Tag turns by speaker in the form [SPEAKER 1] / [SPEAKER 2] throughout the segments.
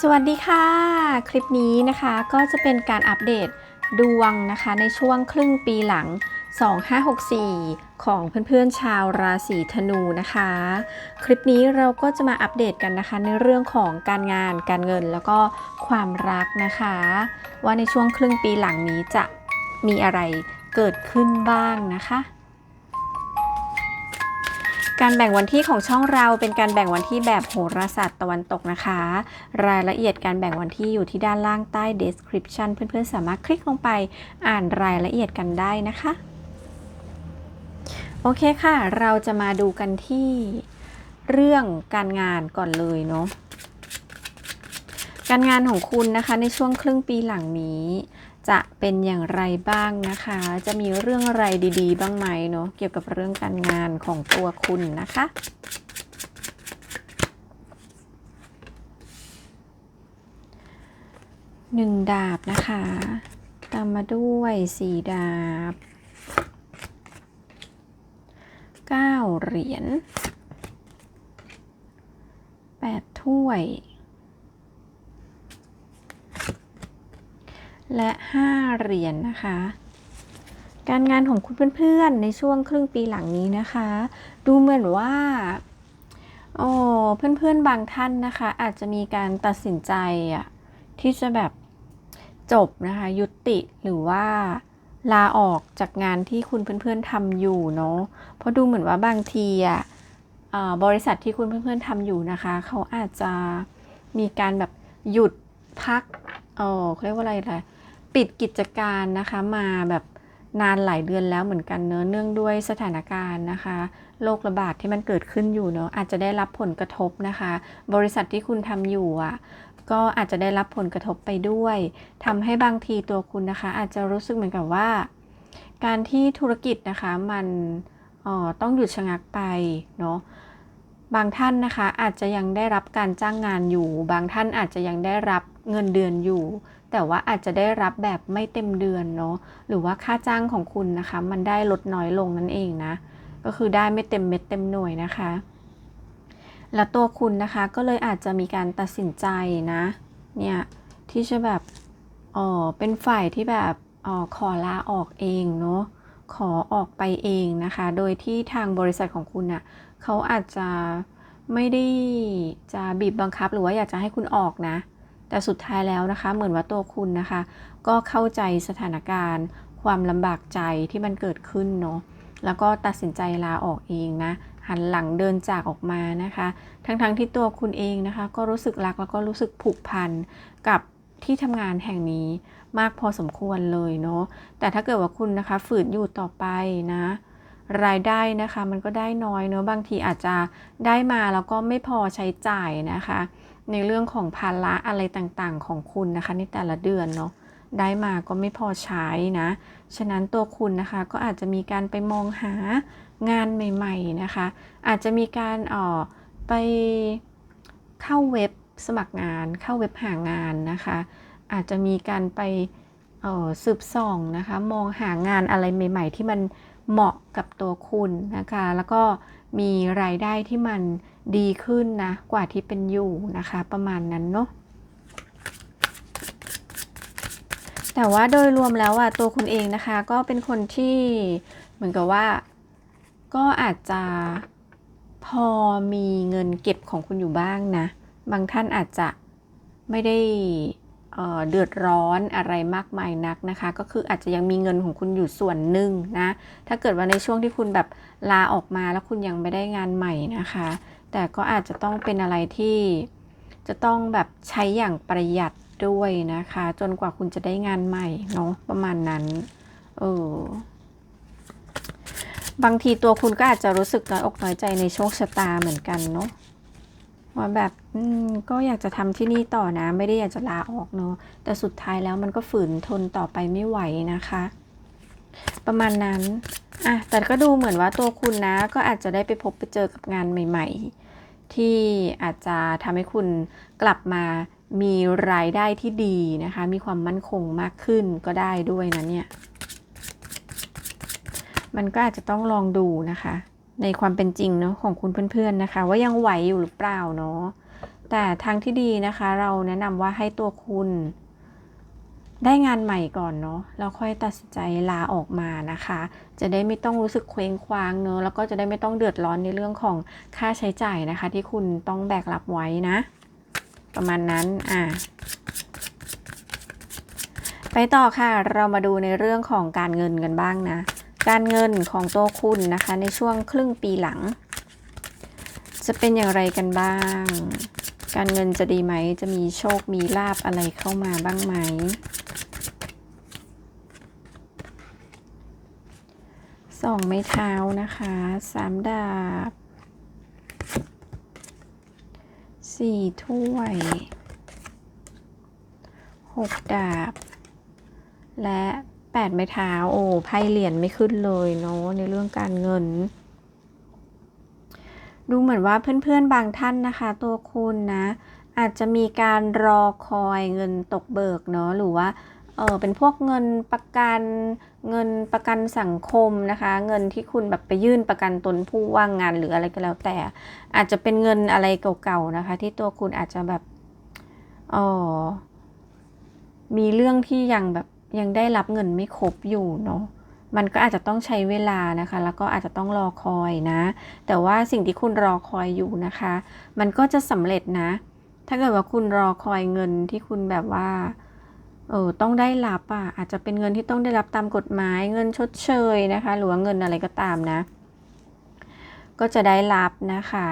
[SPEAKER 1] สวัสดีค่ะ คลิปนี้นะคะก็จะเป็นการอัปเดตดวงนะคะในช่วงครึ่งปีหลัง 2564 ของเพื่อนๆชาวราศีธนูนะคะ คลิปนี้เราก็จะมาอัปเดตกันนะคะ ในเรื่องของการงานการเงินแล้วก็ความรักนะคะ ว่าในช่วงครึ่งปีหลังนี้จะมีอะไรเกิดขึ้นบ้างนะคะ การแบ่งวันที่ของช่องเราเป็นการแบ่งวันที่แบบโหราศาสตร์ตะวันตกนะคะ รายละเอียดการแบ่งวันที่อยู่ที่ด้านล่างใต้ description เพื่อนๆ สามารถคลิกลงไปอ่านรายละเอียดกันได้นะคะ โอเคค่ะ เราจะมาดูกันที่เรื่องการงานก่อนเลยเนาะการงานของคุณนะคะในช่วงครึ่งปีหลังนี้ จะเป็นอย่างไรบ้างนะคะ จะมีเรื่องอะไรดีๆ บ้างไหมเนาะเกี่ยวกับเรื่องการงานของตัวคุณนะคะ หนึ่งดาบนะคะ ตามมาด้วยสี่ดาบเก้าเหรียญแปดถ้วย และ 5 เหรียญนนะคะ การงานของคุณเพื่อนๆ ในช่วงครึ่งปีหลังนี้นะคะ ดูเหมือนว่าโอ้เพื่อนๆ บางท่านนะคะ อาจจะมีการตัดสินใจอะที่จะแบบจบนะคะ ยุติหรือว่าลาออกจากงานที่คุณเพื่อนๆทำอยู่เนาะเพราะดูเหมือนว่าบางทีอะอ่าบริษัทที่คุณเพื่อนๆทำอยู่นะคะ เขาอาจจะมีการแบบหยุดพักเออเขาเรียกว่าอะไรล่ะ ปิดกิจการนะคะมาแบบนานหลายเดือนแล้วเหมือนกันเนอะเนื่องด้วยสถานการณ์นะคะโรคระบาดที่มันเกิดขึ้นอยู่เนอะอาจจะได้รับผลกระทบนะคะ บริษัทที่คุณทำอยู่อะก็อาจจะได้รับผลกระทบไปด้วยทำให้บางทีตัวคุณนะคะ อาจจะรู้สึกเหมือนกับว่า การที่ธุรกิจนะคะมันออต้องหยุดชะงักไปเนาะบางท่านนะคะอาจจะยังได้รับการจ้างงานอยู่ บางท่านอาจจะยังได้รับ เงินเดือนอยู่ แต่ว่าอาจจะได้รับแบบไม่เต็มเดือนเนาะหรือว่าค่าจ้างของคุณนะคะ มันได้ลดน้อยลงนั่นเองนะ ก็คือได้ไม่เต็มเม็ดเต็มหน่วยนะคะ แล้วตัวคุณนะคะก็เลยอาจจะมีการตัดสินใจนะเนี่ยที่จะแบบอ๋อเป็นฝ่ายที่แบบอ๋อขอลาออกเองเนาะขอออกไปเองนะคะ โดยที่ทางบริษัทของคุณอะ่ะเขาอาจจะไม่ได้จะบีบบังคับหรือว่าอยากจะให้คุณออกนะ แต่สุดท้ายแล้วนะคะเหมือนว่าตัวคุณนะคะ ก็เข้าใจสถานการณ์ ความลำบากใจที่มันเกิดขึ้นเนาะแล้วก็ตัดสินใจลาออกเองนะ หันหลังเดินจากออกมานะคะ ทั้งๆทที่ตัวคุณเองนะคะ ก็รู้สึกรักแล้วก็รู้สึกผูกพันกับที่ทำงานแห่งนี้มากพอสมควรเลยเนาะแต่ถ้าเกิดว่าคุณนะคะฝืนอยู่ต่อไปนะ รายได้นะคะ มันก็ได้น้อยเนาะบางทีอาจจะได้มาแล้วก็ไม่พอใช้จ่ายนะคะ ในเรื่องของภาระอะไรต่างๆ ของคุณนะคะ ในแต่ละเดือนเนาะได้มาก็ไม่พอใช้นะ ฉะนั้นตัวคุณนะคะก็อาจจะมีการไปมองหางานใหม่ๆนะคะ อาจจะมีการอ่อไปเข้าเว็บสมัครงาน เข้าเว็บหางานนะคะ อาจจะมีการไปอ่อสืบส่องนะคะ มองหางานอะไรใหม่ ๆ ที่มันเหมาะกับตัวคุณนะคะ แล้วก็มีรายได้ที่มัน ดีขึ้นนะ กว่าที่เป็นอยู่นะคะ ประมาณนั้นเนาะแต่ว่าโดยรวมแล้วอะตัวคุณเองนะคะ ก็เป็นคนที่เหมือนกับว่า ก็อาจจะพอมีเงินเก็บของคุณอยู่บ้างนะ บางท่านอาจจะไม่ได้เอ่อเดือดร้อนอะไรมากมายนักนะคะ ก็คืออาจจะยังมีเงินของคุณอยู่ส่วนหนึ่งนะ ถ้าเกิดว่าในช่วงที่คุณแบบลาออกมาแล้วคุณยังไม่ได้งานใหม่นะคะ แต่ก็อาจจะต้องเป็นอะไรที่จะต้องแบบใช้อย่างประหยัดด้วยนะคะ จนกว่าคุณจะได้งานใหม่เนาะประมาณนั้นเออบางทีตัวคุณก็อาจจะรู้สึกน้อยอกน้อยใจในโชคชะตาเหมือนกันเนาะว่าแบบอืมก็อยากจะทำที่นี่ต่อนะ ไม่ได้อยากจะลาออกเนาะแต่สุดท้ายแล้วมันก็ฝืนทนต่อไปไม่ไหวนะคะ ประมาณนั้นอะแต่ก็ดูเหมือนว่าตัวคุณนะ ก็อาจจะได้ไปพบไปเจอกับงานใหม่ ๆ ที่อาจจะทำให้คุณกลับมามีรายได้ที่ดีนะคะ มีความมั่นคงมากขึ้นก็ได้ด้วยนะเนี่ย มันก็อาจจะต้องลองดูนะคะ ในความเป็นจริงเนาะของคุณเพื่อนๆนะคะ ว่ายังไหวอยู่หรือเปล่าเนาะแต่ทางที่ดีนะคะ เราแนะนำว่าให้ตัวคุณ ได้งานใหม่ก่อนเนาะแล้วค่อยตัดสินใจลาออกมานะคะ จะได้ไม่ต้องรู้สึกเคว้งคว้างเนอะแล้วก็จะได้ไม่ต้องเดือดร้อนในเรื่องของค่าใช้จ่ายนะคะ ที่คุณต้องแบกรับไว้นะ ประมาณนั้นอะไปต่อค่ะ เรามาดูในเรื่องของการเงินกันบ้างนะ การเงินของตัวคุณนะคะ ในช่วงครึ่งปีหลัง จะเป็นอย่างไรกันบ้าง การเงินจะดีไหม จะมีโชค มีลาบอะไรเข้ามาบ้างไหม สองไม้เท้านะคะสามดาบสี่ถ้วยหกดาบ และแปดไม้เท้าโอ้ไพ่เหรียญไม่ขึ้นเลยเนาะในเรื่องการเงิน ดูเหมือนว่าเพื่อนๆบางท่านนะคะ ตัวคุณนะ อาจจะมีการรอคอยเงินตกเบิกเนาะหรือว่า เออเป็นพวกเงินประกันเงินประกันสังคมนะคะ เงินที่คุณแบบไปยื่นประกันตนผู้ว่างงานหรืออะไรก็แล้วแต่ อาจจะเป็นเงินอะไรเก่าๆนะคะ ที่ตัวคุณอาจจะแบบเออมีเรื่องที่ยังแบบยังได้รับเงินไม่ครบอยู่เนาะมันก็อาจจะต้องใช้เวลานะคะ แล้วก็อาจจะต้องรอคอยนะ แต่ว่าสิ่งที่คุณรอคอยอยู่นะคะ มันก็จะสำเร็จนะ ถ้าเกิดว่าคุณรอคอยเงินที่คุณแบบว่า เออต้องได้รับอะอาจจะเป็นเงินที่ต้องได้รับตามกฎหมายเงินชดเชยนะคะ หรือว่าเงินอะไรก็ตามนะ ก็จะได้รับนะคะ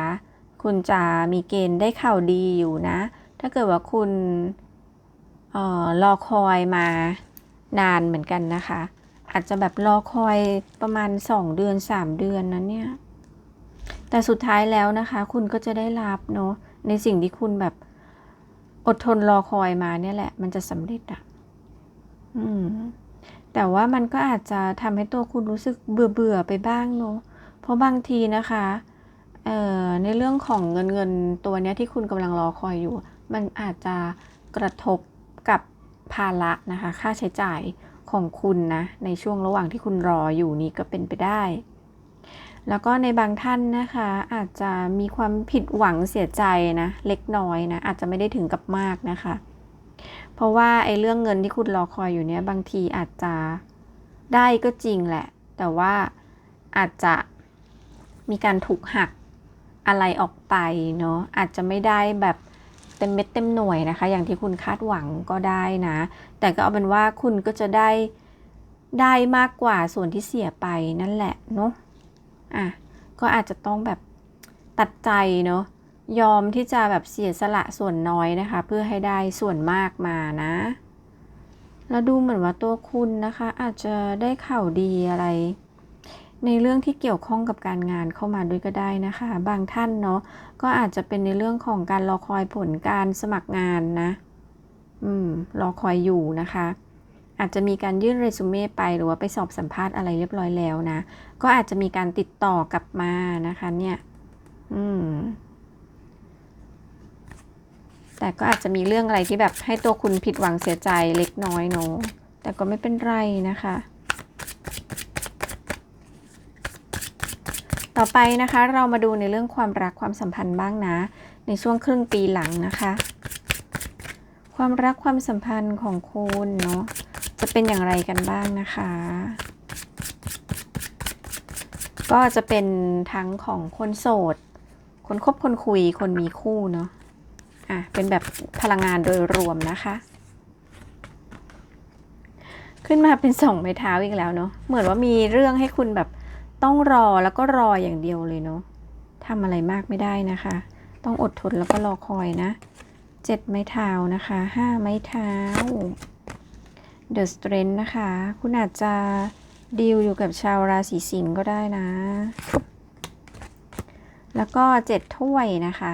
[SPEAKER 1] คุณจะมีเกณฑ์ได้ข่าวดีอยู่นะ ถ้าเกิดว่าคุณเอ่อรอคอยมานานเหมือนกันนะคะ อาจจะแบบรอคอยประมาณ 2 เดือน 3 เดือนนะเนี่ยแต่สุดท้ายแล้วนะคะ คุณก็จะได้รับเนาะในสิ่งที่คุณแบบ อดทนรอคอยมาเนี่ยแหละ มันจะสำเร็จอะอืม แต่ว่ามันก็อาจจะทำให้ตัวคุณรู้สึกเบื่อเบื่อๆไปบ้างเนาะเพราะบางทีนะคะ เอ่อ ในเรื่องของเงินเงินตัวเนี้ยที่คุณกำลังรอคอยอยู่ มันอาจจะกระทบกับภาระนะคะ ค่าใช้จ่ายของคุณนะ ในช่วงระหว่างที่คุณรออยู่นี้ก็เป็นไปได้ แล้วก็ในบางท่านนะคะ อาจจะมีความผิดหวังเสียใจนะ เล็กน้อยนะ อาจจะไม่ได้ถึงกับมากนะคะ เพราะว่าไอ้เรื่องเงินที่คุณรอคอยอยู่เนี้ยบางทีอาจจะได้ก็จริงแหละ แต่ว่าอาจจะมีการถูกหักอะไรออกไปเนาะอาจจะไม่ได้แบบเต็มเม็ดเต็มหน่วยนะคะ อย่างที่คุณคาดหวังก็ได้นะ แต่ก็เอาเป็นว่าคุณก็จะได้ได้มากกว่าส่วนที่เสียไปนั่นแหละเนาะ อะก็อาจจะต้องแบบตัดใจเนาะยอมที่จะแบบเสียสละส่วนน้อยนะคะ เพื่อให้ได้ส่วนมากมานะ แล้วดูเหมือนว่าตัวคุณนะคะ อาจจะได้ข่าวดีอะไร ในเรื่องที่เกี่ยวข้องกับการงานเข้ามาด้วยก็ได้นะคะ บางท่านเนาะก็อาจจะเป็นในเรื่องของการรอคอยผลการสมัครงานนะ อืมรอคอยอยู่นะคะ อาจจะมีการยื่นเรซูเม่ไปหรือว่าไปสอบสัมภาษณ์อะไรเรียบร้อยแล้วนะ ก็อาจจะมีการติดต่อกลับมานะคะเนี่ยอืมแต่ก็อาจจะมีเรื่องอะไรที่แบบให้ตัวคุณผิดหวังเสียใจเล็กน้อยเนาะแต่ก็ไม่เป็นไรนะคะ ต่อไปนะคะเรามาดูในเรื่องความรักความสัมพันธ์บ้างนะ ในช่วงครึ่งปีหลังนะคะ ความรักความสัมพันธ์ของคุณเนาะ จะเป็นอย่างไรกันบ้างนะคะ ก็จะเป็นทั้งของคนโสด คนคบคนคุย คนมีคู่เนาะ อะ เป็นแบบพลังงานโดยรวมนะคะ ขึ้นมาเป็นสองไม้เท้าอีกแล้วเนาะ เหมือนว่ามีเรื่องให้คุณแบบต้องรอแล้วก็รออย่างเดียวเลยเนาะทำอะไรมากไม่ได้นะคะ ต้องอดทนแล้วก็รอคอยนะเจ็ดไม้เท้านะคะห้าไม้เท้า The Strength นะคะ คุณอาจจะดีลอยู่กับชาวราศีสิงห์ก็ได้นะ แล้วก็เจ็ดถ้วยนะคะ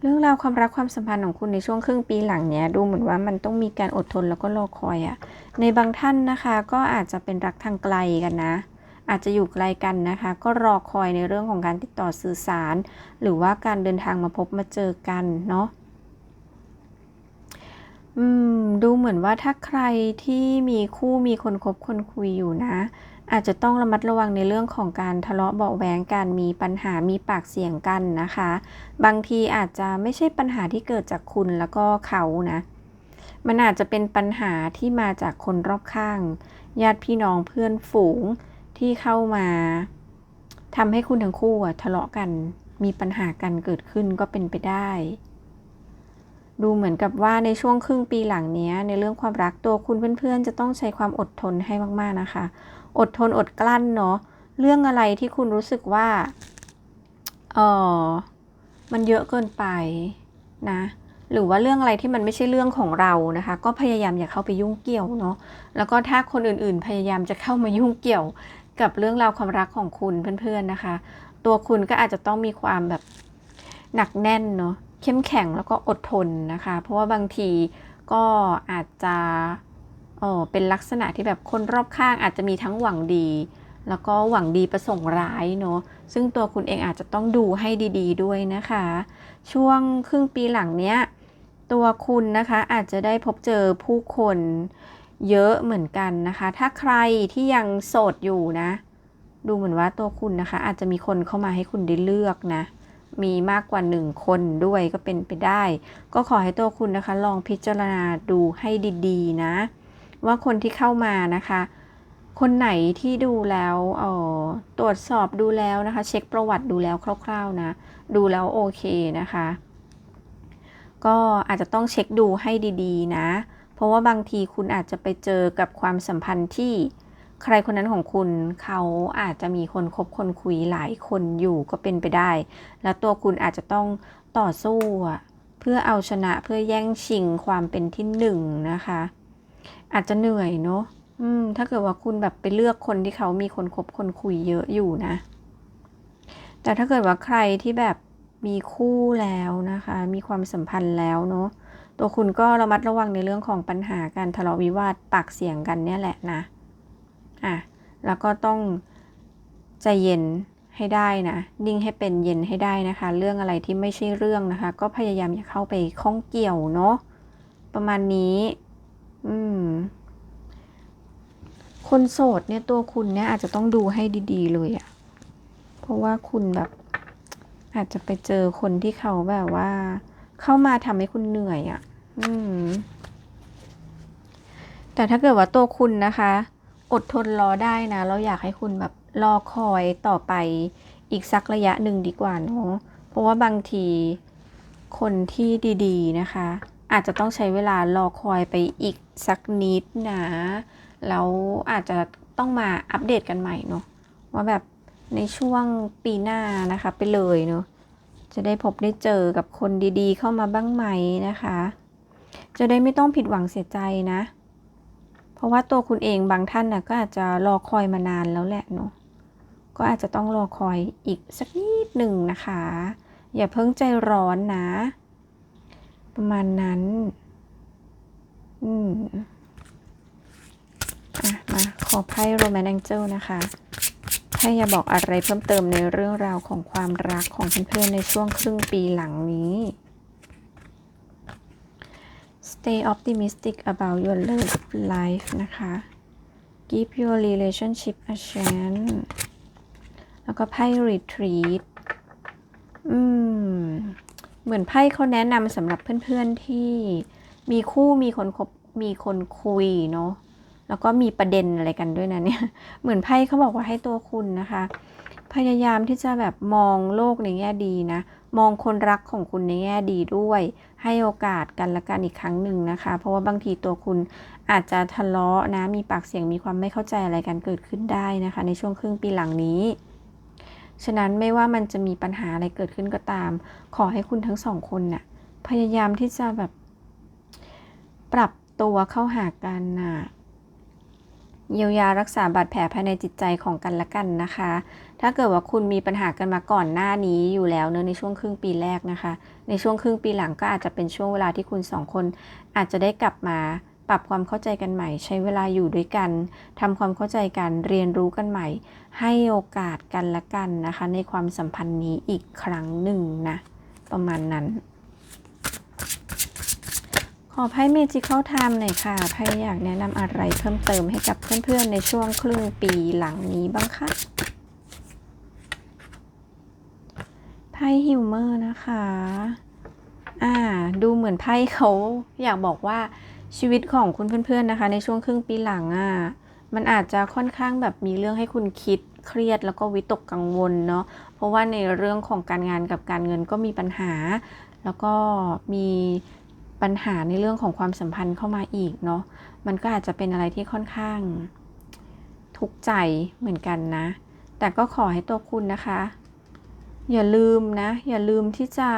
[SPEAKER 1] เรื่องราวความรักความสัมพันธ์ของคุณในช่วงครึ่งปีหลังเนี้ยดูเหมือนว่ามันต้องมีการอดทนแล้วก็รอคอยอะ่ะในบางท่านนะคะ ก็อาจจะเป็นรักทางไกลกันนะ อาจจะอยู่ไกลกันนะคะ ก็รอคอยในเรื่องของการติดต่อสื่อสาร หรือว่าการเดินทางมาพบมาเจอกันเนาะ อืม ดูเหมือนว่าถ้าใครที่มีคู่มีคนคบคนคุยอยู่นะ อาจจะต้องระมัดระวังในเรื่องของการทะเลาะเบาะแว้งการมีปัญหามีปากเสียงกันนะคะ บางทีอาจจะไม่ใช่ปัญหาที่เกิดจากคุณแล้วก็เขานะ มันอาจจะเป็นปัญหาที่มาจากคนรอบข้าง ญาติพี่น้องเพื่อนฝูงที่เข้ามาทำให้คุณทั้งคู่ทะเลาะกัน มีปัญหากันเกิดขึ้นก็เป็นไปได้ ดูเหมือนกับว่าในช่วงครึ่งปีหลังนี้ในเรื่องความรักตัวคุณเพื่อนๆ จะต้องใช้ความอดทนให้มากๆนะคะ อดทนอดกลั้นเนาะเรื่องอะไรที่คุณรู้สึกว่าเออมันเยอะเกินไปนะหรือว่าเรื่องอะไรที่มันไม่ใช่เรื่องของเรานะคะ ก็พยายามอย่าเข้าไปยุ่งเกี่ยวเนาะแล้วก็ถ้าคนอื่นๆ พยายามจะเข้ามายุ่งเกี่ยวกับเรื่องราวความรักของคุณเพื่อนๆนะคะ ตัวคุณก็อาจจะต้องมีความแบบหนักแน่นเนาะ เข้มแข็งแล้วก็อดทนนะคะ เพราะว่าบางทีก็อาจจะเออเป็นลักษณะที่แบบคนรอบข้างอาจจะมีทั้งหวังดี แล้วก็หวังดีประสงค์ร้ายเนาะซึ่งตัวคุณเองอาจจะต้องดูให้ดีๆด้วยนะคะ ช่วงครึ่งปีหลังเนี้ยตัวคุณนะคะอาจจะได้พบเจอผู้คนเยอะเหมือนกันนะคะ ถ้าใครที่ยังโสดอยู่นะ ดูเหมือนว่าตัวคุณนะคะ อาจจะมีคนเข้ามาให้คุณได้เลือกนะ มีมากกว่าหนึ่งคนด้วยก็เป็นไปได้ ก็ขอให้ตัวคุณนะคะ ลองพิจารณาดูให้ดีๆนะ ว่าคนที่เข้ามานะคะ คนไหนที่ดูแล้วเออตรวจสอบดูแล้วนะคะ เช็คประวัติดูแล้วคร่าวๆนะ ดูแล้วโอเคนะคะ ก็อาจจะต้องเช็คดูให้ดีๆนะ เพราะว่าบางทีคุณอาจจะไปเจอกับความสัมพันธ์ที่ ใครคนนั้นของคุณเขาอาจจะมีคนคบคนคุยหลายคนอยู่ก็เป็นไปได้ แล้วตัวคุณอาจจะต้องต่อสู้เพื่อเอาชนะเพื่อแย่งชิงความเป็นที่หนึ่งนะคะ อาจจะเหนื่อยเนาะอืมถ้าเกิดว่าคุณแบบไปเลือกคนที่เขามีคนคบคนคุยเยอะอยู่นะ แต่ถ้าเกิดว่าใครที่แบบมีคู่แล้วนะคะ มีความสัมพันธ์แล้วเนาะตัวคุณก็ระมัดระวังในเรื่องของปัญหาการทะเลาะวิวาทปากเสียงกันเนี่ยแหละนะ อะแล้วก็ต้องใจเย็นให้ได้นะ นิ่งให้เป็นเย็นให้ได้นะคะ เรื่องอะไรที่ไม่ใช่เรื่องนะคะ ก็พยายามอย่าเข้าไปข้องเกี่ยวเนาะประมาณนี้ อืม คนโสดเนี่ยตัวคุณเนี่ยอาจจะต้องดูให้ดี ๆ เลยอะเพราะว่าคุณแบบ อาจจะไปเจอคนที่เขาแบบว่า เข้ามาทำให้คุณเหนื่อยอะ่ะอืม แต่ถ้าเกิดว่าตัวคุณนะคะ อดทนรอได้นะ เราอยากให้คุณแบบรอคอยต่อไปอีกสักระยะหนึ่งดีกว่าเนาะเพราะว่าบางทีคนที่ดีๆนะคะ อาจจะต้องใช้เวลารอคอยไปอีกสักนิดนะแล้วอาจจะต้องมาอัปเดตกันใหม่เนาะว่าแบบในช่วงปีหน้านะคะ ไปเลยเนาะจะได้พบได้เจอกับคนดีๆ เข้ามาบ้างไหมนะคะ จะได้ไม่ต้องผิดหวังเสียใจนะ เพราะว่าตัวคุณเองบางท่านนะก็อาจจะรอคอยมานานแล้วแหละเนาะก็อาจจะต้องรอคอยอีกสักนิดหนึ่งนะคะ อย่าเพิ่งใจร้อนนะ ประมาณนั้น อืมอะมาขอไพ่โรแมนแองเจิลนะคะให้อย่าบอกอะไรเพิ่มเติมในเรื่องราวของความรักของเพื่อนๆในช่วงครึ่งปีหลังนี้ Stay optimistic about your love life นะคะ Give your relationship a chance แล้วก็ไพ่ retreat อืม เหมือนไพ่เขาแนะนำสำหรับเพื่อนๆที่มีคู่มีคนคบมีคนคุยเนาะแล้วก็มีประเด็นอะไรกันด้วยนะเนี่ย เหมือนไพ่เขาบอกว่าให้ตัวคุณนะคะ พยายามที่จะแบบมองโลกในแง่ดีนะ มองคนรักของคุณในแง่ดีด้วย ให้โอกาสกันละกันอีกครั้งหนึ่งนะคะ เพราะว่าบางทีตัวคุณอาจจะทะเลาะนะ มีปากเสียงมีความไม่เข้าใจอะไรกันเกิดขึ้นได้นะคะ ในช่วงครึ่งปีหลังนี้ ฉะนั้นไม่ว่ามันจะมีปัญหาอะไรเกิดขึ้นก็ตาม ขอให้คุณทั้งสองคนน่ะพยายามที่จะแบบ ปรับตัวเข้าหากันน่ะ เยียวยารักษาบาดแผลภายในจิตใจของกันและกันนะคะ ถ้าเกิดว่าคุณมีปัญหากันมาก่อนหน้านี้อยู่แล้วเนอะในช่วงครึ่งปีแรกนะคะ ในช่วงครึ่งปีหลังก็อาจจะเป็นช่วงเวลาที่คุณสองคน อาจจะได้กลับมาปรับความเข้าใจกันใหม่ ใช้เวลาอยู่ด้วยกันทำความเข้าใจกันเรียนรู้กันใหม่ ให้โอกาสกันและกันนะคะ ในความสัมพันธ์นี้อีกครั้งหนึ่งนะประมาณนั้น ขอไพ่เมจิเข้าไทม์หน่อยค่ะไพ่อยากแนะนำอะไรเพิ่มเติมให้กับเพื่อนๆ ในช่วงครึ่งปีหลังนี้บ้างคะไพ่ฮิวเมอร์นะคะ อ่า ดูเหมือนไพ่เขาอยากบอกว่าชีวิตของคุณเพื่อนๆนะคะ ในช่วงครึ่งปีหลังอะ มันอาจจะค่อนข้างแบบมีเรื่องให้คุณคิดเครียดแล้วก็วิตกกังวลเนาะ เพราะว่าในเรื่องของการงานกับการเงินก็มีปัญหา แล้วก็มี ปัญหาในเรื่องของความสัมพันธ์เข้ามาอีกเนาะ มันก็อาจจะเป็นอะไรที่ค่อนข้าง ทุกข์ใจเหมือนกันนะ แต่ก็ขอให้ตัวคุณนะคะ อย่าลืมนะ อย่าลืมที่จะ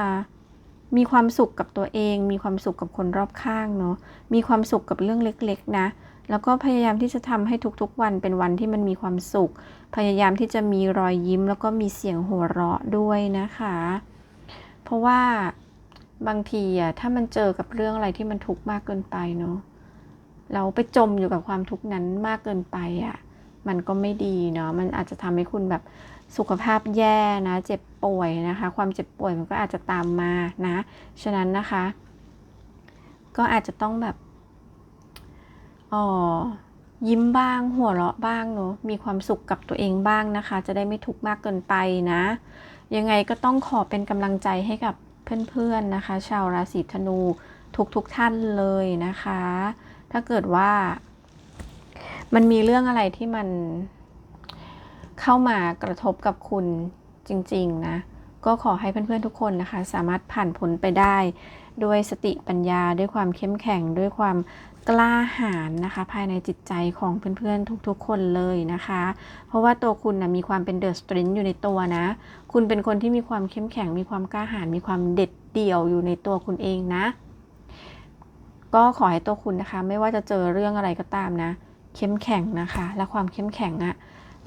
[SPEAKER 1] มีความสุขกับตัวเอง มีความสุขกับคนรอบข้างเนาะ มีความสุขกับเรื่องเล็ก ๆ นะ แล้วก็พยายามที่จะทำให้ทุกๆวันเป็นวันที่มันมีความสุข พยายามที่จะมีรอยยิ้ม แล้วก็มีเสียงหัวเราะด้วยนะคะ เพราะว่า บางทีอะถ้ามันเจอกับเรื่องอะไรที่มันทุกข์มากเกินไปเนาะเราไปจมอยู่กับความทุกข์นั้นมากเกินไปอะมันก็ไม่ดีเนาะมันอาจจะทำให้คุณแบบสุขภาพแย่นะ เจ็บป่วยนะคะ ความเจ็บป่วยมันก็อาจจะตามมานะ ฉะนั้นนะคะ ก็อาจจะต้องแบบอ๋อยิ้มบ้างหัวเราะบ้างเนาะมีความสุขกับตัวเองบ้างนะคะ จะได้ไม่ทุกข์มากเกินไปนะ ยังไงก็ต้องขอเป็นกำลังใจให้กับ เพื่อนๆนะคะ ชาวราศีธนูทุกๆทท่านเลยนะคะ ถ้าเกิดว่า มันมีเรื่องอะไรที่มันเข้ามากระทบกับคุณจริง ๆ นะ ก็ขอให้เพื่อนๆทุกคนนะคะ สามารถผ่านพ้นไปได้ ด้วยสติปัญญาด้วยความเข้มแข็งด้วยความกล้าหาญนะคะ ภายในจิตใจของเพื่อนๆทุกๆ คนเลยนะคะ เพราะว่าตัวคุณนะมีความเป็นเดอะสตรินอยู่ในตัวนะ คุณเป็นคนที่มีความเข้มแข็ง มีความกล้าหาญมีความเด็ดเดี่ยวอยู่ในตัวคุณเองนะ ก็ขอให้ตัวคุณนะคะ ไม่ว่าจะเจอเรื่องอะไรก็ตามนะ เข้มแข็งนะคะ และความเข้มแข็งอะ่ะ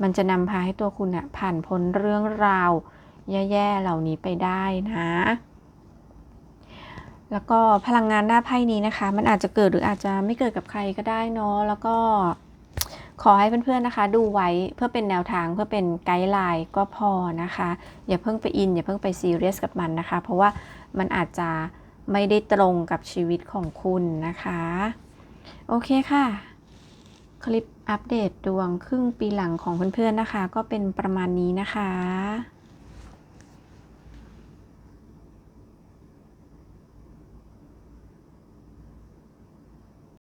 [SPEAKER 1] มันจะนำพาให้ตัวคุณอะ่ะผ่านพ้นเรื่องราว แย่ๆ เหล่านี้ไปได้นะ แล้วก็พลังงานหน้าไพ่นี้นะคะ มันอาจจะเกิดหรืออาจจะไม่เกิดกับใครก็ได้เนาะ แล้วก็ขอให้เพื่อนๆนะคะ ดูไว้เพื่อเป็นแนวทางเพื่อเป็นไกด์ไลน์ก็พอนะคะ อย่าเพิ่งไปอิน อย่าเพิ่งไปซีเรียสกับมันนะคะ เพราะว่ามันอาจจะไม่ได้ตรงกับชีวิตของคุณนะคะ โอเคค่ะ คลิปอัปเดตดวงครึ่งปีหลังของเพื่อนๆนะคะ ก็เป็นประมาณนี้นะคะ